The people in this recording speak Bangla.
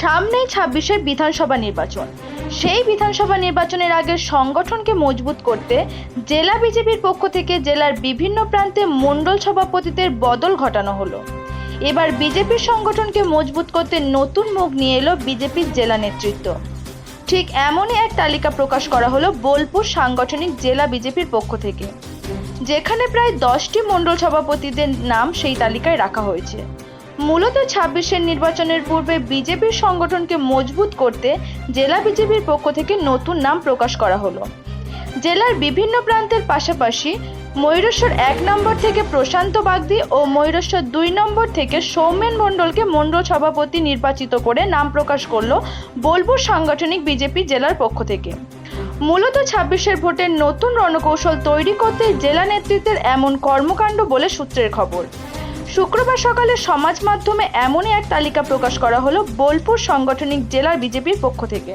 সামনেই ছাব্বিশের বিধানসভা নির্বাচন। সেই বিধানসভা নির্বাচনের আগে সংগঠনকে মজবুত করতে জেলা বিজেপির পক্ষ থেকে জেলার বিভিন্ন প্রান্তে মণ্ডল সভাপতিদের বদল ঘটানো হলো। এবার বিজেপির সংগঠনকে মজবুত করতে নতুন মুখ নিয়ে এলো বিজেপির জেলা নেতৃত্ব। ঠিক এমনই এক তালিকা প্রকাশ করা হলো বোলপুর সাংগঠনিক জেলা বিজেপির পক্ষ থেকে। যেখানে প্রায় দশটি মণ্ডল সভাপতিদের নাম সেই তালিকায় রাখা হয়েছে। মূলত ছাব্বিশের নির্বাচনের পূর্বে বিজেপির সংগঠনকে মজবুত করতে জেলা বিজেপির পক্ষ থেকে নতুন নাম প্রকাশ করা হলো। জেলার বিভিন্ন প্রান্তের পাশাপাশি ময়ূরেশ্বর এক নম্বর থেকে প্রশান্ত বাগদি ও ময়ূরেশ্বর দুই নম্বর থেকে সৌমেন মণ্ডলকে মণ্ডল সভাপতি নির্বাচিত করে নাম প্রকাশ করল বোলপুর সাংগঠনিক বিজেপি জেলার পক্ষ থেকে। মূলত ছাব্বিশের ভোটের নতুন রণকৌশল তৈরি করতে জেলা নেতৃত্বের এমন কর্মকাণ্ড বলে সূত্রের খবর। শুক্রবার সকালে সমাজ মাধ্যমে এমনই এক তালিকা প্রকাশ করা হলো বোলপুর সাংগঠনিক জেলা বিজেপির পক্ষ থেকে।